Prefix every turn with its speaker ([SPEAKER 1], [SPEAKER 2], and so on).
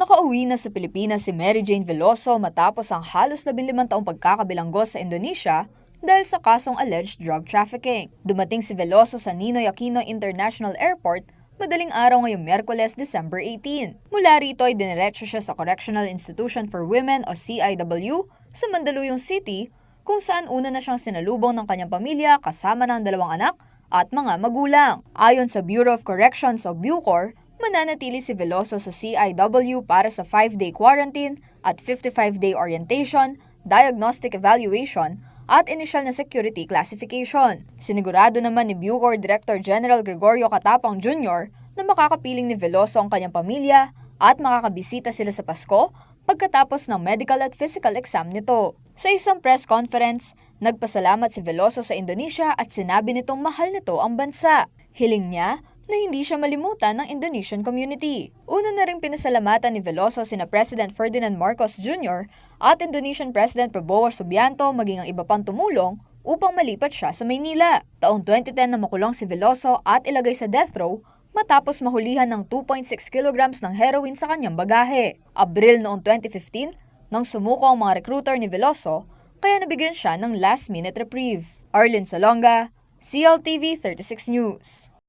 [SPEAKER 1] Nakauwi na sa Pilipinas si Mary Jane Veloso matapos ang halos 15 taong pagkakabilanggo sa Indonesia dahil sa kasong alleged drug trafficking. Dumating si Veloso sa Ninoy Aquino International Airport madaling araw ngayong Miyerkules, December 18. Mula rito ay diniretso siya sa Correctional Institution for Women o CIW sa Mandaluyong City kung saan una na siyang sinalubong ng kanyang pamilya kasama ng dalawang anak at mga magulang. Ayon sa Bureau of Corrections o Bucor, mananatili si Veloso sa CIW para sa 5-day quarantine at 55-day orientation, diagnostic evaluation, at initial na security classification. Sinigurado naman ni Bucor Director General Gregorio Catapang Jr. na makakapiling ni Veloso ang kanyang pamilya at makakabisita sila sa Pasko pagkatapos ng medical at physical exam nito. Sa isang press conference, nagpasalamat si Veloso sa Indonesia at sinabi nitong mahal nito ang bansa. Hiling niya na hindi siya malimutan ng Indonesian community. Una na ring pinasalamatan ni Veloso sina President Ferdinand Marcos Jr. at Indonesian President Prabowo Subianto maging ang iba pang tumulong upang malipat siya sa Maynila. Taong 2010 na makulong si Veloso at ilagay sa death row matapos mahulihan ng 2.6 kilograms ng heroin sa kanyang bagahe. Abril noong 2015, nang sumuko ang mga recruiter ni Veloso, kaya nabigyan siya ng last-minute reprieve. Arlen Salonga, CLTV 36 News.